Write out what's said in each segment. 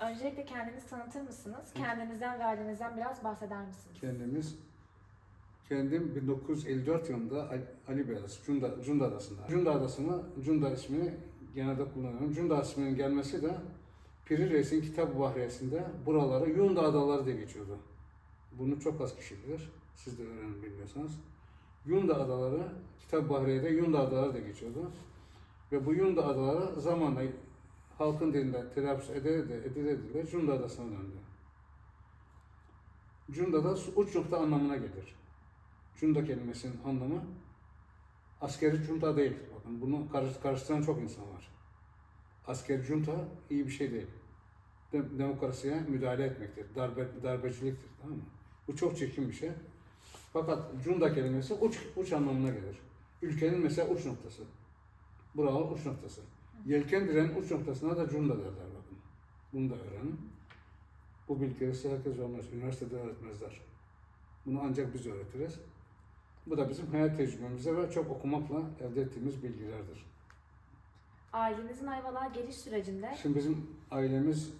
Öncelikle kendinizi tanıtır mısınız? Kendinizden ve ailenizden biraz bahseder misiniz? Kendimiz kendim 1954 yılında Ali- Ali Beyaz, Cunda, Cunda Adası'nda. Cunda Adası'nı, Cunda ismini genelde kullanıyorum. Cunda isminin gelmesi de Piri Reis'in Kitab-ı Bahriyesi'nde buraları Yunda Adaları diye geçiyordu. Bunu çok az kişi bilir. Siz de öğrenin bilmiyorsanız. Yunda Adaları, Kitab-ı Bahriye'de Yunda Adaları da geçiyordu. Ve bu Yunda Adaları zamanla halkın dilinde telaffuz edile edile edile Cunda Adası'na döndü. Cunda da su- uç nokta anlamına gelir. Cunda kelimesinin anlamı askeri junta değil. Bakın bunu karış- karıştıran çok insan var. Askeri junta iyi bir şey değil. Dem- demokrasiye müdahale etmektir. Darbe, darbeciliktir. Tamam mı? Bu çok çirkin bir şey. Fakat cunda kelimesi uç, uç anlamına gelir. Ülkenin mesela uç noktası. Buralar uç noktası. Yelken direnin uç noktasına da cunda derler bakın. Bunu da öğrenin. Bu bilgileri size herkes vermez. Üniversitede öğretmezler. Bunu ancak biz öğretiriz. Bu da bizim hayat tecrübemize ve çok okumakla elde ettiğimiz bilgilerdir. Ailenizin Ayvalık'a geliş sürecinde Şimdi bizim ailemizin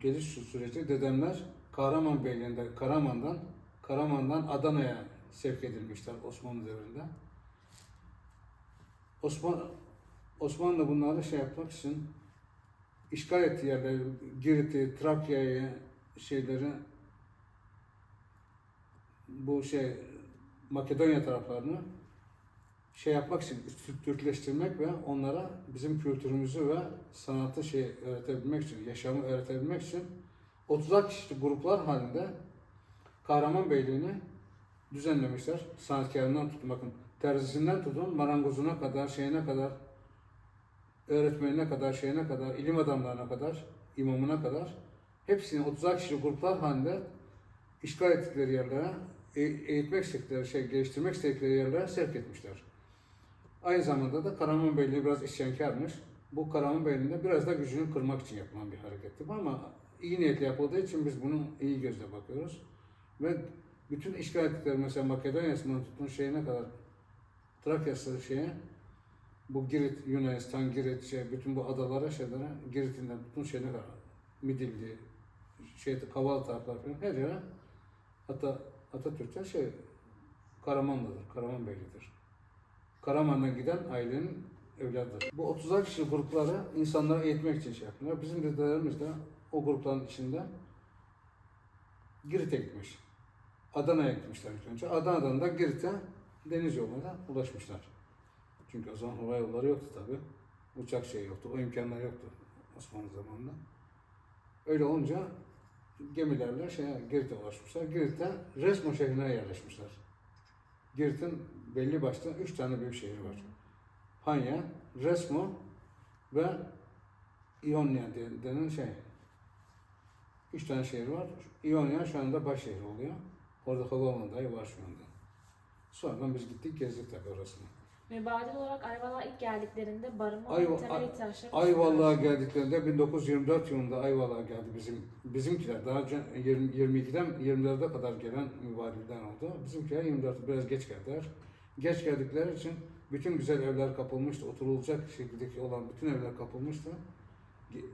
geliş süreci dedemler Kahraman Beyliği'nde Karaman'dan Karaman'dan Adana'ya sevk edilmişler Osmanlı devrinde. Osman Osmanlı bunları şey yapmak için işgal ettiği yerleri, Girit'i, Trakya'yı, şeyleri bu şey Makedonya taraflarını şey yapmak için, Türkleştirmek ve onlara bizim kültürümüzü ve sanatı şey öğretebilmek için, yaşamı öğretebilmek için 30'ar kişilik gruplar halinde Kahramanbeyliğini düzenlemişler. Sanatkarından tutun bakın, terzisinden tutun, marangozuna kadar, şeyine kadar, öğretmenine kadar, şeyine kadar, ilim adamlarına kadar, imamına kadar hepsini 30'ar kişilik gruplar halinde işgal ettikleri yerlere, e- eğitmek istedikleri, şey, geliştirmek istedikleri yerlere sevk etmişler. Aynı zamanda da Karamanbeyliği biraz isyankarmış. Bu Karamanbeyliğinde biraz da gücünü kırmak için yapılan bir hareketti ama iyi niyetle yapıldığı için biz bunu iyi gözle bakıyoruz. Ve bütün işgal ettikleri mesela Makedonya'sından tutun şeyine kadar Trakya'sı şeye bu Girit, Yunanistan, Girit, şey, bütün bu adalara, şeylere, Girit'inden tutun şeyine kadar Midilli, şey, Kaval taraflar falan her yere hatta Atatürk'te şey Karamanlıdır, Karamanbeylidir. Karaman'dan giden ailenin evladıdır. Bu 30'ar kişi grupları insanları eğitmek için şey yapıyorlar. Bizim dedelerimiz de o grupların içinde Girit'e gitmiş. Adana'ya gitmişler ilk önce. Adana'dan da Girit'e deniz yoluyla ulaşmışlar. Çünkü o zaman hava yolları yoktu tabi. Uçak şey yoktu. O imkanlar yoktu Osmanlı zamanında. Öyle olunca gemilerle şeye, Girit'e ulaşmışlar. Girit'te Resmo şehrine yerleşmişler. Girit'in belli başlı üç tane büyük şehri var. Hanya, Resmo ve İonya de- denen şey. Üç tane şehir var. İonya şu anda baş şehri oluyor. Orada havaalanı dahi var şu anda. Sonradan biz gittik gezdik tabii orasını. Mübadil olarak Ayvalık'a ilk geldiklerinde barınma Ayva- ve temel ihtiyaçları Ayvalık'a geldiklerinde 1924 yılında Ayvalık'a geldi bizim bizimkiler. Daha önce 20, 22'den 24'e kadar gelen mübarekler oldu. Bizimkiler 24 biraz geç geldiler. Geç geldikleri için bütün güzel evler kapılmıştı. Oturulacak şekildeki olan bütün evler kapılmıştı.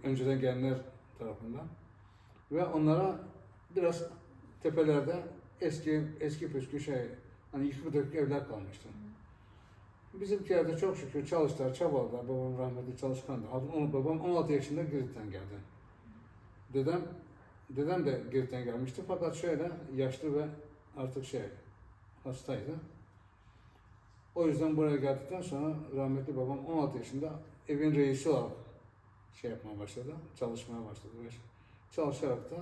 Önceden gelenler tarafından. Ve onlara biraz tepelerde eski eski püskü şey hani yıkık dökük evler kalmıştı. Bizimkiler de çok şükür çalıştılar, çabaladılar. Babam rahmetli çalışkandı. Onu babam 16 yaşında Girit'ten geldi. Dedem dedem de Girit'ten gelmişti fakat şöyle yaşlı ve artık şey hastaydı. O yüzden buraya geldikten sonra rahmetli babam 16 yaşında evin reisi olarak şey yapmaya başladı, çalışmaya başladı. Çalışarak da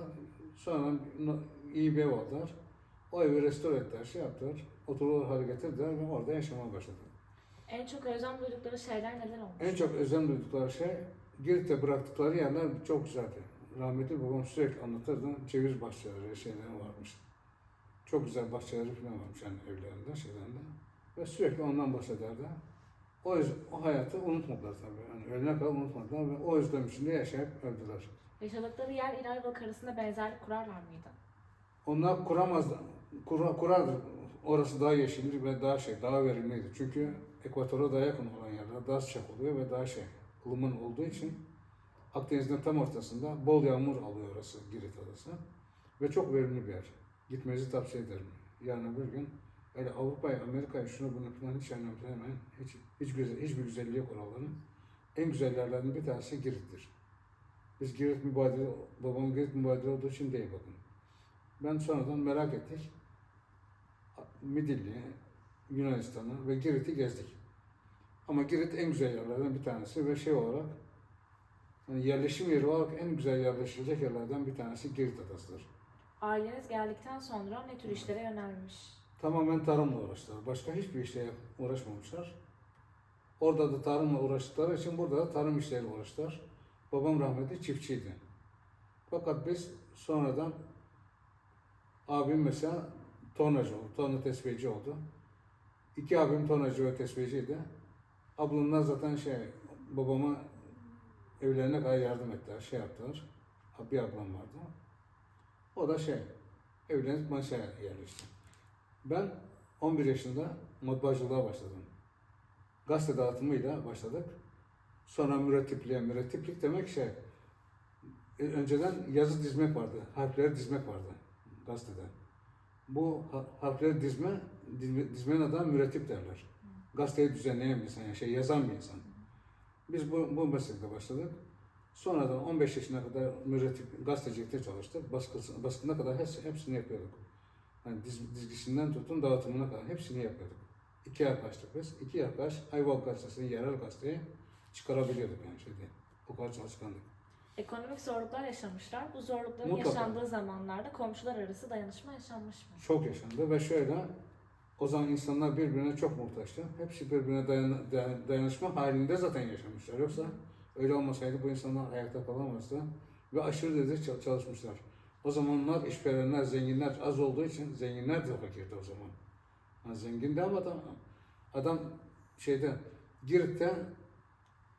sonra iyi bir ev aldılar. O evi restore ettiler, şey yaptılar. Oturulur hale getirdiler ve orada yaşamaya başladılar. En çok özlem duydukları şeyler neler olmuş? En çok özen duydukları şey Girit'te bıraktıkları yerler çok güzeldi. Rahmetli babam sürekli anlatırdı. Ceviz bahçeleri, şeyleri varmış. Çok güzel bahçeleri falan varmış yani evlerinde, şeylerinde. Ve sürekli ondan bahsederdi. O yüzden o hayatı unutmadılar tabii. Yani ölene kadar unutmadılar ve o özlem içinde yaşayıp öldüler. Yaşadıkları yer ile Ayvalık arasında benzerlik kurarlar mıydı? Onlar kuramazdı. Kura, kurardı. Orası daha yeşildir ve daha şey, daha verimliydi. Çünkü ekvatora daha yakın olan yerler daha sıcak oluyor ve daha şey, ılıman olduğu için Akdeniz'in tam ortasında bol yağmur alıyor orası Girit Adası. Ve çok verimli bir yer. Gitmenizi tavsiye ederim. Yarın bir gün öyle Avrupa'ya, Amerika'ya şunu bunu falan hiç önemsemeyin. Hiç, hiç güzel, hiçbir güzelliği yok oraların. En güzel yerlerden bir tanesi Girit'tir. Biz Girit mübadele, babam Girit mübadele olduğu için değil bakın. Ben sonradan merak ettik. Midilli, Yunanistan'ı ve Girit'i gezdik. Ama Girit en güzel yerlerden bir tanesi ve şey olarak yani yerleşim yeri olarak en güzel yerleşilecek yerlerden bir tanesi Girit Adası'dır. Aileniz geldikten sonra ne tür işlere yönelmiş? Tamamen tarımla uğraştılar. Başka hiçbir işle uğraşmamışlar. Orada da tarımla uğraştıkları için burada da tarım işleriyle uğraştılar. Babam rahmetli çiftçiydi. Fakat biz sonradan abim mesela tornacı oldu, torna tesviyici oldu. İki abim tornacı ve tesviyeciydi. Ablamlar zaten şey, babama evlerine kadar yardım ettiler, şey yaptılar. Bir ablam vardı. O da şey, evlenip Manisa'ya yerleşti. Ben 11 yaşında matbaacılığa başladım. Gazete dağıtımıyla başladık. Sonra mürettipliğe, mürettiplik demek şey, e, önceden yazı dizmek vardı, harfleri dizmek vardı gazetede. Bu ha- harfleri dizme dizmenin adına mürettip derler. Gazeteyi düzenleyen bir insan, yani şey yazan bir insan. Biz bu, bu meslekte başladık. Sonradan 15 yaşına kadar mürettip, gazetecilikte çalıştık. Baskısı, baskına kadar hepsi, hepsini yapıyorduk. Yani diz, dizgisinden tutun dağıtımına kadar hepsini yapıyorduk. İki arkadaştık biz. İki arkadaş Ayvalık gazetesini, yerel gazeteye çıkarabiliyorduk yani şeyde. O kadar çalışkandık. Ekonomik zorluklar yaşamışlar. Bu zorlukların Mutlaka. yaşandığı zamanlarda komşular arası dayanışma yaşanmış mı? Çok yaşandı ve şöyle o zaman insanlar birbirine çok muhtaçtı. Hepsi birbirine dayan, dayan- dayanışma halinde zaten yaşamışlar. Yoksa öyle olmasaydı bu insanlar ayakta kalamazdı. Ve aşırı derece çal- çalışmışlar. O zamanlar işverenler, zenginler az olduğu için zenginler de fakirdi o zaman. Ha, zengindi ama adam, adam şeyde Girit'te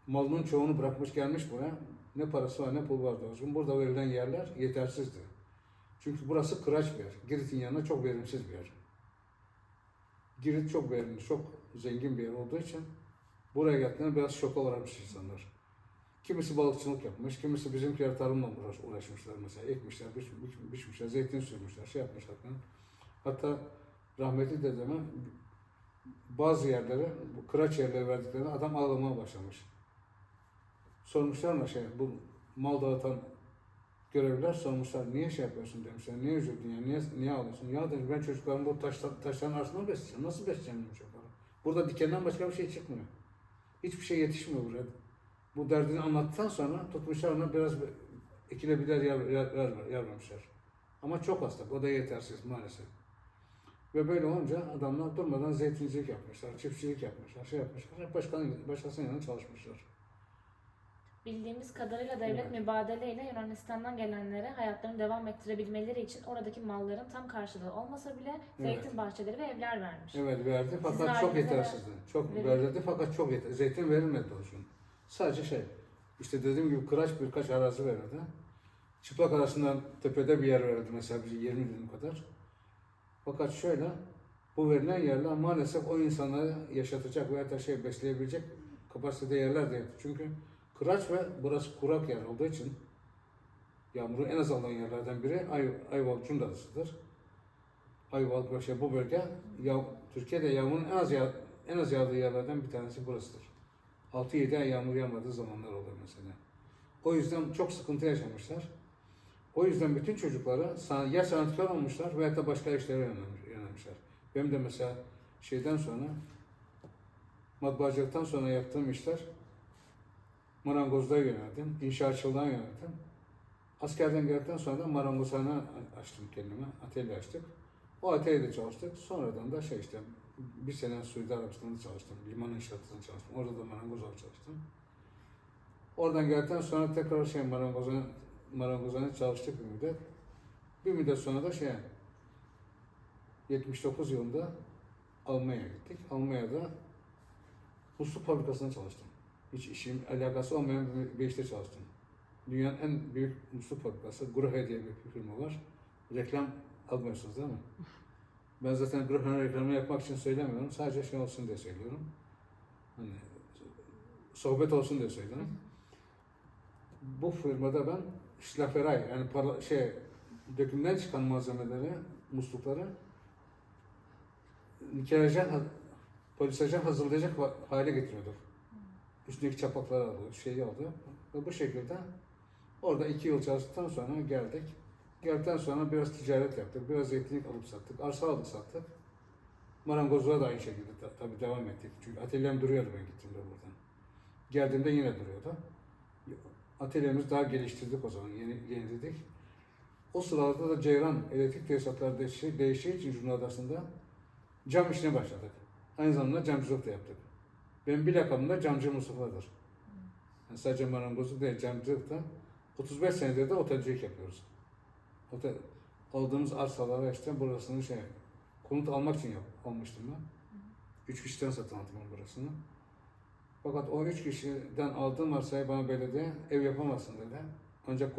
malının çoğunu bırakmış gelmiş buraya. Ne parası var ne pul vardı o zaman. Burada verilen yerler yetersizdi. Çünkü burası kıraç bir yer. Girit'in yanına çok verimsiz bir yer. Girit çok verimli, çok zengin bir yer olduğu için buraya geldiğinde biraz şoka uğramış insanlar. Kimisi balıkçılık yapmış, kimisi bizimkiler tarımla uğraş, uğraşmışlar mesela. Ekmişler, biç, biç- biçmişler, zeytin sürmüşler, şey yapmışlar falan. Hatta rahmetli dedeme bazı yerlere, bu kıraç yerleri verdiklerinde adam ağlamaya başlamış. Sormuşlar mı şey, bu mal dağıtan görevliler sormuşlar niye şey yapıyorsun demişler. Niye üzüldün ya? Niye, niye ağlıyorsun? Ya demiş ben çocuklarımı bu taşlar, taşların arasında besleyeceğim? Nasıl besleyeceğim demiş çocukları. Burada dikenden başka bir şey çıkmıyor. Hiçbir şey yetişmiyor buraya. Bu derdini anlattıktan sonra tutmuşlar ona biraz bir- ikile birer yer, yer, yer, yer vermişler. Ama çok hasta. O da yetersiz maalesef. Ve böyle olunca adamlar durmadan zeytincilik yapmışlar, çiftçilik yapmışlar, şey yapmışlar. Başkanın, başkasının yanında çalışmışlar. Bildiğimiz kadarıyla devlet Evet. mübadeleyle Yunanistan'dan gelenlere hayatlarını devam ettirebilmeleri için oradaki malların tam karşılığı olmasa bile Evet. zeytin bahçeleri ve evler vermiş. Evet verdi fakat Sizin çok yetersizdi. Çok verildi. verdi fakat çok yeter. Zeytin verilmedi olsun. Sadece şey, işte dediğim gibi kıraç birkaç arazi verildi. Çıplak arasından tepede bir yer verildi mesela bize 20 dönüm kadar. Fakat şöyle, bu verilen yerler maalesef o insanları yaşatacak veya da şey besleyebilecek kapasitede yerler değil. Çünkü kıraç ve burası kurak yer olduğu için yağmurun en az alan yerlerden biri Ay, Ayvalık Cundadası'dır. Ayvalık ve şey bu bölge ya, Türkiye'de yağmurun en az yağ, en az yağdığı yerlerden bir tanesi burasıdır. 6-7 ay yağmur yağmadığı zamanlar oluyor mesela. O yüzden çok sıkıntı yaşamışlar. O yüzden bütün çocuklara san- ya sanatkar olmuşlar veya da başka işlere yönelmiş- yönelmişler. Benim de mesela şeyden sonra matbaacılıktan sonra yaptığım işler marangozluğa yöneldim, inşaatçılığa yöneldim. Askerden geldikten sonra da marangozhane açtım kendime, atölye açtık. O atölyede çalıştık. Sonradan da şey işte bir sene Suudi Arabistan'da çalıştım. Liman inşaatında çalıştım. Orada da marangoz çalıştım. Oradan geldikten sonra tekrar şey marangozhane, marangozhane çalıştık bir müddet. Bir müddet sonra da şey 79 yılında Almanya'ya gittik. Almanya'da musluk fabrikasında çalıştım. Hiç işim alakası olmayan bir- işte çalıştım. Dünyanın en büyük musluk fabrikası Gruhe diye bir firma var. Reklam almıyorsunuz değil mi? Ben zaten Gruhe'nin reklamını yapmak için söylemiyorum. Sadece şey olsun diye söylüyorum. Hani sohbet olsun diye söylüyorum. bu firmada ben şlaferay yani para, şey dökümden çıkan malzemeleri, muslukları nikelajen, polisajen hazırlayacak hale getiriyorduk. Üstündeki çapakları alıyor, şeyi alıyor. Ve bu şekilde orada iki yıl çalıştıktan sonra geldik. Geldikten sonra biraz ticaret yaptık, biraz zeytinlik alıp sattık, arsa aldık sattık. Marangozluğa da aynı şekilde ta- tabii devam ettik. Çünkü atölyem duruyordu ben gittiğimde buradan. Geldiğimde yine duruyordu. Atölyemizi daha geliştirdik o zaman, yeni, yeniledik. O sıralarda da Ceyran elektrik tesisatları değiştiği için Cumhuriyet Adası'nda cam işine başladık. Aynı zamanda camcılık da yaptık. Benim bir lakabım da camcı Mustafa'dır. Yani sadece marangozluk değil, camcılık da 35 senedir de otelcilik yapıyoruz. Otel, aldığımız arsalara işte burasını şey, konut almak için yap, almıştım ben. Üç kişiden satın aldım burasını. Fakat o üç kişiden aldığım arsayı bana belediye ev yapamazsın dedi. Ancak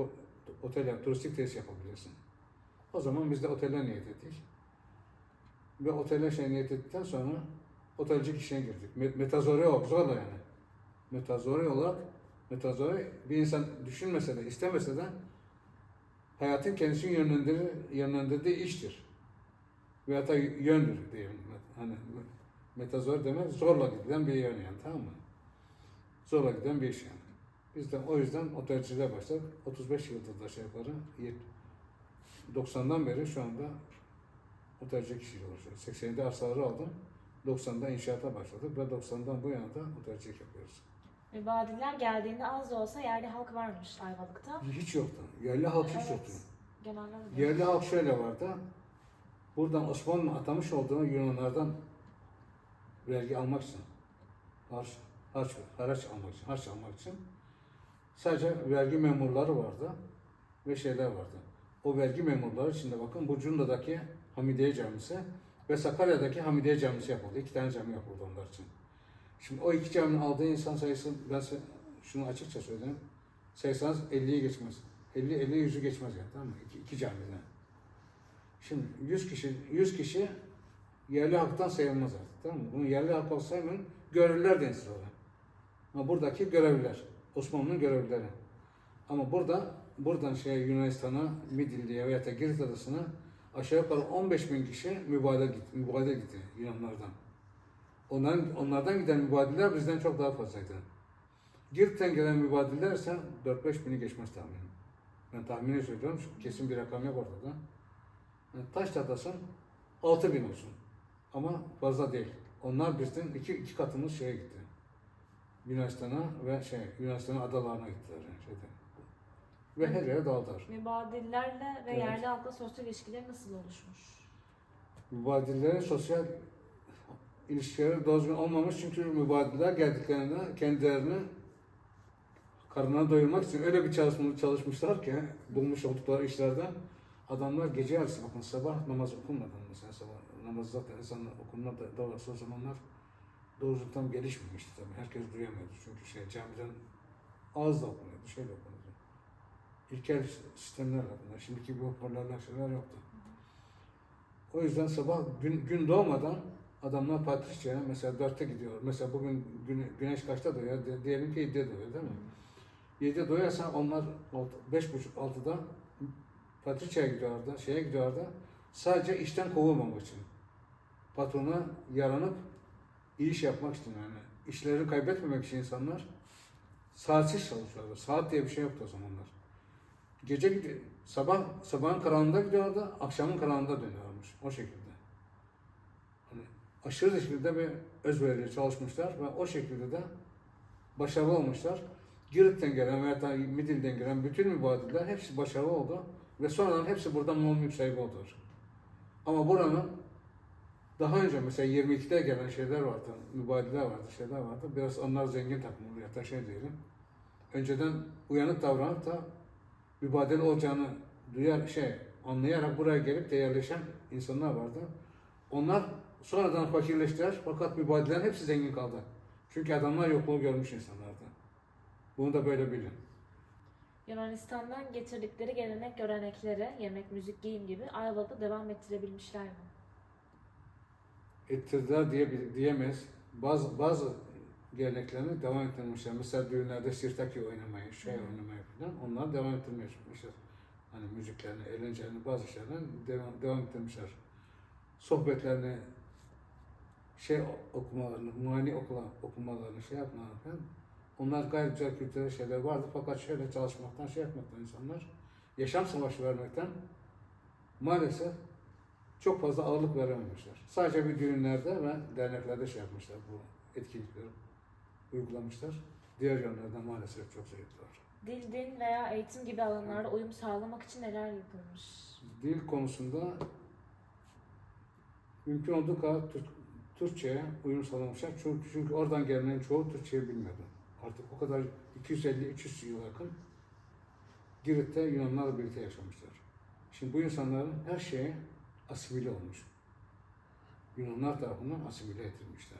otel yap, turistik tesis yapabilirsin. O zaman biz de otele niyet ettik. Ve otele şey niyet ettikten sonra otelcilik işine girdik. Me- Metazori yok, zorla yani. Metazori olarak, metazori bir insan düşünmese de, istemese de hayatın kendisini yönlendirir, yönlendirdiği iştir. Veyahut da yöndür diyelim. Hani metazor demek zorla gidilen bir yön yani tamam mı? Zorla giden bir iş yani. Biz de o yüzden otelciliğe başladık. 35 yıldır da şey yukarı, yet- 90'dan beri şu anda otelcilik işiyle uğraşıyoruz. 87'de arsaları aldım. 90'da inşaata başladık ve 90'dan bu yana da otelcilik yapıyoruz. Mübadiller geldiğinde az da olsa yerli halk varmış Ayvalık'ta. Hiç yoktu. Yerli halk hiç Evet. yoktu. Genelde öyle. Yerli halk şöyle vardı. Buradan Osmanlı atamış olduğu Yunanlardan vergi almak için, harç, harç, haraç almak için, harç almak için sadece vergi memurları vardı ve şeyler vardı. O vergi memurları içinde bakın bu Cunda'daki Hamidiye Camisi ve Sakarya'daki Hamidiye Camisi yapıldı. İki tane cami yapıldı onlar için. Şimdi o iki caminin aldığı insan sayısı, ben şunu açıkça söyleyeyim. Sayısanız 50'yi geçmez. 50 50 100'ü geçmez yani tamam mı? İki, iki camiden. Şimdi 100 kişi 100 kişi yerli halktan sayılmaz artık tamam mı? Bunu yerli halk olsaydı görevliler denir sonra. Ama buradaki görevliler. Osmanlı'nın görevlileri. Ama burada buradan şey Yunanistan'a, Midilli'ye veya da Girit Adası'na aşağı yukarı 15 bin kişi mübadele gitti, mübadele gitti Yunanlardan. Onların, onlardan giden mübadiller bizden çok daha fazlaydı. Girit'ten gelen mübadiller ise 4-5 bini geçmez tahminim. Ben tahmini söylüyorum, kesin bir rakam yok ortada. Yani taş çatlasın 6 bin olsun. Ama fazla değil. Onlar bizden iki, iki katımız şeye gitti. Yunanistan'a ve şey Yunanistan'ın adalarına gittiler. Yani şeyde. Ve her yere dağıldılar. Mübadillerle ve Evet. yerli halkla sosyal ilişkileri nasıl oluşmuş? Mübadillerin sosyal ilişkileri düzgün olmamış çünkü mübadiller geldiklerinde kendilerini karnına doyurmak için öyle bir çalışma çalışmışlar ki bulmuş oldukları işlerden adamlar gece yarısı bakın sabah namaz okunmadan mesela sabah namaz zaten insanlar okunma da, da olsa o zamanlar doğru tam gelişmemişti tabii. Herkes duyamıyordu çünkü şey camiden ağızla okunuyordu, şeyle okunuyordu. İlkel sistemler bunlar. Şimdiki bu hoparlörler şeyler yoktu. O yüzden sabah gün, gün doğmadan adamlar Patricia'ya mesela dörtte gidiyor. Mesela bugün güne- güneş kaçta doğuyor? Diyelim ki 7'de doğuyor değil mi? 7'de doğuyorsa onlar altı- beş buçuk altıda Patricia'ya gidiyorlardı, şeye gidiyorlardı. Sadece işten kovulmamak için. Patrona yaranıp iyi iş yapmak için yani. İşlerini kaybetmemek için insanlar saatsiz çalışıyorlardı. Saat diye bir şey yoktu o zamanlar. Gece sabah sabahın karanlığında gidiyorlardı, akşamın karanlığında dönüyormuş. O şekilde. Hani aşırı şekilde bir özverili çalışmışlar ve o şekilde de başarılı olmuşlar. Girit'ten gelen veya da Midil'den gelen bütün mübadiller hepsi başarılı oldu ve sonradan hepsi buradan mal mülk sahibi oldular. Ama buranın daha önce mesela 22'de gelen şeyler vardı, mübadiller vardı, şeyler vardı. Biraz onlar zengin takımlı ya da şey diyelim. Önceden uyanık davranıp da mübadele olacağını duyar şey anlayarak buraya gelip de yerleşen insanlar vardı. Onlar sonradan fakirleştiler fakat mübadelerin hepsi zengin kaldı. Çünkü adamlar yokluğu görmüş insanlardı. Bunu da böyle bilin. Yunanistan'dan getirdikleri gelenek görenekleri, yemek, müzik, giyim gibi Ayvalık'ta devam ettirebilmişler mi? Ettirdiler diye diyemeyiz. Bazı bazı geleneklerini devam ettirmişler. Mesela düğünlerde sirtaki oynamayı, şey Hı. oynamayı falan onları devam çalışmışlar. Hani müziklerini, eğlencelerini, bazı şeylerini devam, devam ettirmişler. Sohbetlerini, şey okumalarını, muayene okula, okumalarını, şey yapmalarını falan. Onlar gayet güzel kültürel şeyler vardı fakat şöyle çalışmaktan, şey yapmaktan insanlar yaşam savaşı vermekten maalesef çok fazla ağırlık verememişler. Sadece bir düğünlerde ve derneklerde şey yapmışlar bu etkinlikleri uygulamışlar. Diğer yönlerden maalesef çok zayıflar. Dil, din veya eğitim gibi alanlarda uyum sağlamak için neler yapılmış? Dil konusunda mümkün olduğu kadar Türk, Türkçe'ye uyum sağlamışlar. Çünkü, çünkü oradan gelenin çoğu Türkçeyi bilmiyordu. Artık o kadar 250-300 yıl yakın Girit'te Yunanlarla birlikte yaşamışlar. Şimdi bu insanların her şeye asimile olmuş. Yunanlar tarafından asimile edilmişler.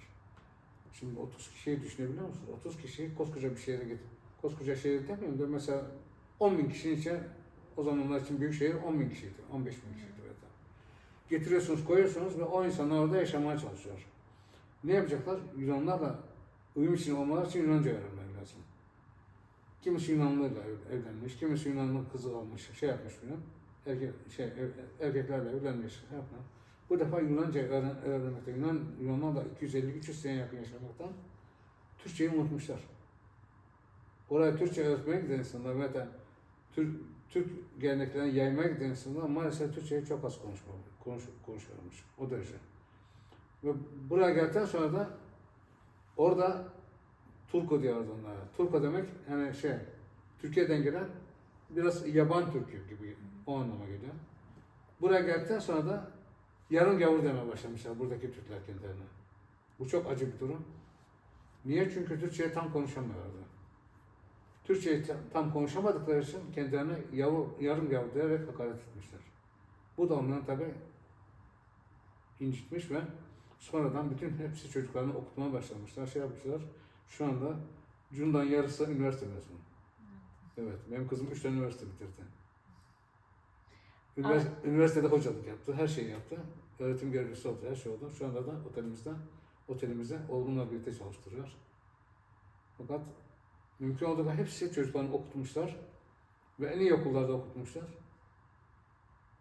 Şimdi 30 kişiyi düşünebiliyor musunuz? 30 kişiyi koskoca bir şehre getir. Koskoca şehir demiyorum da mesela 10 bin kişinin içine o zamanlar için büyük şehir 10 bin kişiydi, 15 bin kişiydi. Evet. Getiriyorsunuz, koyuyorsunuz ve o insanlar orada yaşamaya çalışıyor. Ne yapacaklar? Yunanlar da uyum için olmaları için Yunanca öğrenmeleri lazım. Kimisi Yunanlıyla ev- evlenmiş, kimisi Yunanlı kızı almış, şey yapmış falan. Erkek, şey, erkeklerle evlenmiş, şey. Bu defa Yunanca öğren, öğrenmekte, Yunan, Yunanlarla 250-300 sene yakın yaşamaktan Türkçeyi unutmuşlar. Oraya Türkçe öğretmeye giden insanlar de Türk, Türk geleneklerini yaymaya giden insanlar maalesef Türkçeyi çok az konuşma, konuş, konuşuyormuş. O derece. Ve buraya geldikten sonra da orada Turko diyoruz onlara. Turko demek yani şey, Türkiye'den gelen biraz yaban Türkü gibi o anlama geliyor. Buraya geldikten sonra da yarım gavur demeye başlamışlar buradaki Türkler kendilerine. Bu çok acı bir durum. Niye? Çünkü Türkçeyi tam konuşamıyorlardı. Türkçeyi ta- tam konuşamadıkları için kendilerine yavu, yarım gavur diyerek hakaret etmişler. Bu da onları tabi incitmiş ve sonradan bütün hepsi çocuklarını okutmaya başlamışlar. Şey yapmışlar. Şu anda Cun'dan yarısı üniversite mezunu. Evet, benim kızım üç tane üniversite bitirdi. Ünivers- üniversitede hocalık yaptı, her şeyi yaptı. Öğretim görevlisi oldu, her şey oldu. Şu anda da otelimizde, otelimizde oğlumla birlikte çalıştırıyor. Fakat mümkün olduğu kadar hepsi çocuklarını okutmuşlar ve en iyi okullarda okutmuşlar.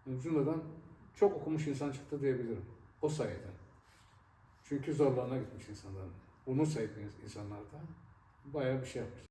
Yani Cumhur'dan çok okumuş insan çıktı diyebilirim. O sayede. Çünkü zorlarına gitmiş insanların. Bunu sahip insanlar da bayağı bir şey yapmış.